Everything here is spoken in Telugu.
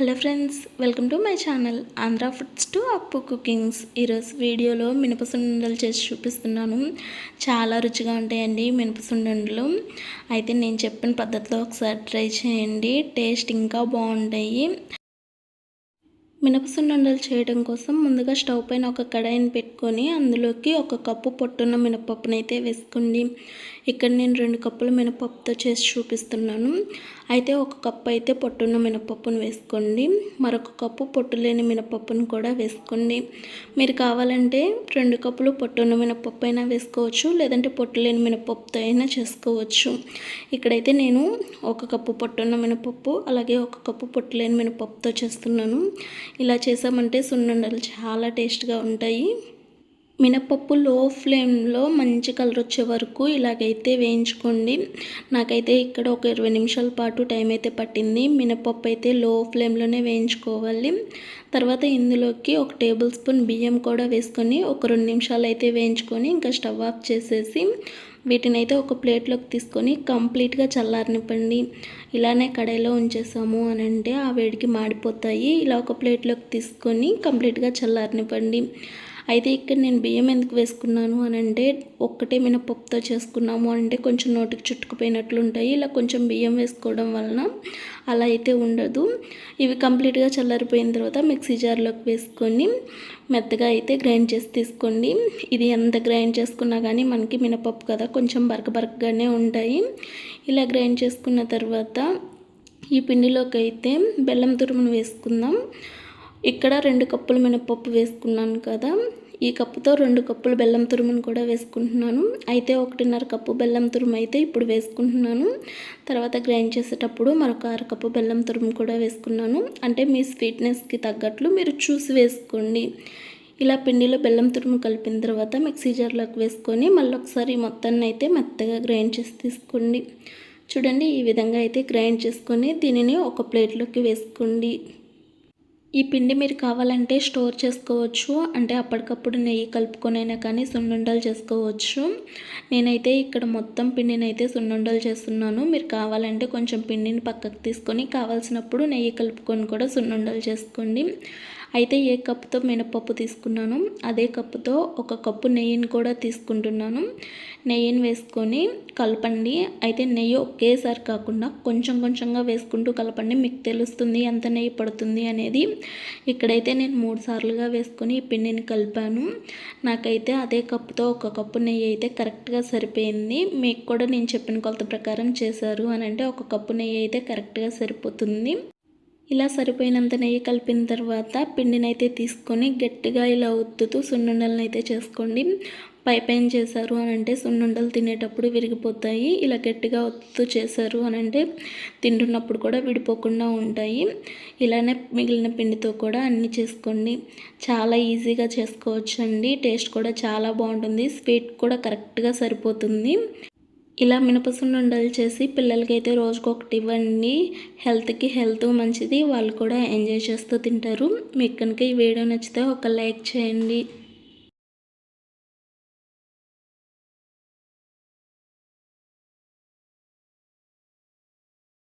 Hello friends welcome to my channel Andhra foods to Appu cookings. ఈరోజు వీడియోలో మినపసుండలు చేసి చూపిస్తున్నాను. చాలా రుచిగా ఉంటాయండి మినపసుండలు. అయితే నేను చెప్పిన పద్ధతిలో ఒకసారి ట్రై చేయండి టేస్ట్ ఇంకా బాగుంటాయి. మినపసుండలు చేయడం కోసం ముందుగా స్టవ్ పైన ఒక కడాయిని పెట్టుకొని అందులోకి ఒక కప్పు పొట్టున్న మినపప్పునైతే వేసుకోండి. ఇక్కడ నేను రెండు కప్పుల మినపప్పుతో చేసి చూపిస్తున్నాను. అయితే ఒక కప్పు అయితే పొట్టున్న మినపప్పును వేసుకోండి. మరొక కప్పు పొట్టు లేని మినపప్పును కూడా వేసుకోండి. మీరు కావాలంటే రెండు కప్పులు పొట్టున్న మినపప్పు అయినా వేసుకోవచ్చు లేదంటే పొట్టు లేని మినపప్పుతో అయినా చేసుకోవచ్చు. ఇక్కడైతే నేను ఒక కప్పు పొట్టున్న మినపప్పు అలాగే ఒక కప్పు పొట్టు లేని మినపప్పుతో చేస్తున్నాను. ఇలా చేసామంటే సున్నుండలు చాలా టేస్ట్గా ఉంటాయి. మినపప్పు లో ఫ్లేమ్లో మంచి కలర్ వచ్చే వరకు ఇలాగైతే వేయించుకోండి. నాకైతే ఇక్కడ ఒక ఇరవై నిమిషాల పాటు టైం అయితే పట్టింది. మినపప్పు అయితే లో ఫ్లేమ్లోనే వేయించుకోవాలి. తర్వాత ఇందులోకి ఒక టేబుల్ స్పూన్ బియ్యం కూడా వేసుకొని ఒక రెండు నిమిషాలు అయితే వేయించుకొని ఇంకా స్టవ్ ఆఫ్ చేసేసి వీటిని అయితే ఒక ప్లేట్లోకి తీసుకొని కంప్లీట్గా చల్లారనివ్వండి. ఇలానే కడాయిలో ఉంచేసాము అని అంటే ఆ వేడికి మాడిపోతాయి. ఇలా ఒక ప్లేట్లోకి తీసుకొని కంప్లీట్గా చల్లారనివ్వండి. అయితే ఇక్కడ నేను బియ్యం ఎందుకు వేసుకున్నాను అని అంటే ఒక్కటే మినపప్పుతో చేసుకున్నాము అంటే కొంచెం నోటికి చుట్టుకుపోయినట్లు ఉంటాయి. ఇలా కొంచెం బియ్యం వేసుకోవడం వలన అలా అయితే ఉండదు. ఇవి కంప్లీట్గా చల్లారిపోయిన తర్వాత మిక్సీ జార్లోకి వేసుకొని మెత్తగా అయితే గ్రైండ్ చేసి తీసుకోండి. ఇది ఎంత గ్రైండ్ చేసుకున్నా కానీ మనకి మినపప్పు కదా కొంచెం బరక బరకగానే ఉంటాయి. ఇలా గ్రైండ్ చేసుకున్న తర్వాత ఈ పిండిలోకి అయితే బెల్లం తురుమును వేసుకుందాం. ఇక్కడ రెండు కప్పులు మినపప్పు వేసుకున్నాను కదా. ఈ కప్పుతో రెండు కప్పులు బెల్లం తురుమును కూడా వేసుకుంటున్నాను. అయితే ఒకటిన్నర కప్పు బెల్లం తురుము అయితే ఇప్పుడు వేసుకుంటున్నాను. తర్వాత గ్రైండ్ చేసేటప్పుడు మరొక అర కప్పు బెల్లం తురుము కూడా వేసుకున్నాను. అంటే మీ స్వీట్నెస్కి తగ్గట్లు మీరు చూసి వేసుకోండి. ఇలా పిండిలో బెల్లం తురుము కలిపిన తర్వాత మిక్సీ జార్లోకి వేసుకొని మళ్ళీ ఒకసారి మొత్తాన్ని అయితే మెత్తగా గ్రైండ్ చేసి తీసుకోండి. చూడండి ఈ విధంగా అయితే గ్రైండ్ చేసుకొని దీనిని ఒక ప్లేట్లోకి వేసుకోండి. ఈ పిండి మీరు కావాలంటే స్టోర్ చేసుకోవచ్చు. అంటే అప్పటికప్పుడు నెయ్యి కలుపుకొనైనా కానీ సున్నుండలు చేసుకోవచ్చు. నేనైతే ఇక్కడ మొత్తం పిండిని అయితే సున్నుండలు చేస్తున్నాను. మీరు కావాలంటే కొంచెం పిండిని పక్కకు తీసుకొని కావాల్సినప్పుడు నెయ్యి కలుపుకొని కూడా సున్నుండలు చేసుకోండి. అయితే ఏ కప్పుతో మినపప్పు తీసుకున్నాను? అదే కప్పుతో ఒక కప్పు నెయ్యిని కూడా తీసుకుంటున్నాను. నెయ్యిని వేసుకొని కలపండి. అయితే నెయ్యి ఒకేసారి కాకుండా కొంచెం కొంచెంగా వేసుకుంటూ కలపండి. మీకు తెలుస్తుంది ఎంత నెయ్యి పడుతుంది అనేది. ఇక్కడైతే నేను మూడు సార్లుగా వేసుకొని ఈ పిండిని కలిపాను. నాకైతే అదే కప్పుతో ఒక కప్పు నెయ్యి అయితే కరెక్ట్గా సరిపోయింది. మీకు కూడా నేను చెప్పిన కొలత ప్రకారం చేశారు అని అంటే ఒక కప్పు నెయ్యి అయితే కరెక్ట్గా సరిపోతుంది. ఇలా సరిపోయినంత నెయ్యి కలిపిన తర్వాత పిండినైతే తీసుకొని గట్టిగా ఇలా ఒత్తుతూ సున్నుండలను అయితే చేసుకోండి. పై పైన చేశారు అని అంటే సున్నుండలు తినేటప్పుడు విరిగిపోతాయి. ఇలా గట్టిగా ఒత్తు చేశారు అని అంటే తింటున్నప్పుడు కూడా విడిపోకుండా ఉంటాయి. ఇలానే మిగిలిన పిండితో కూడా అన్నీ చేసుకోండి. చాలా ఈజీగా చేసుకోవచ్చు అండి టేస్ట్ కూడా చాలా బాగుంటుంది. స్వీట్ కూడా కరెక్ట్గా సరిపోతుంది. ఇలా మినపసుండలు చేసి పిల్లలకైతే రోజుకొకటి ఇవ్వండి. హెల్త్కి హెల్త్ మంచిది. వాళ్ళు కూడా ఎంజాయ్ చేస్తూ తింటారు. మీకు కనుక ఈ వీడియో నచ్చితే ఒక లైక్ చేయండి.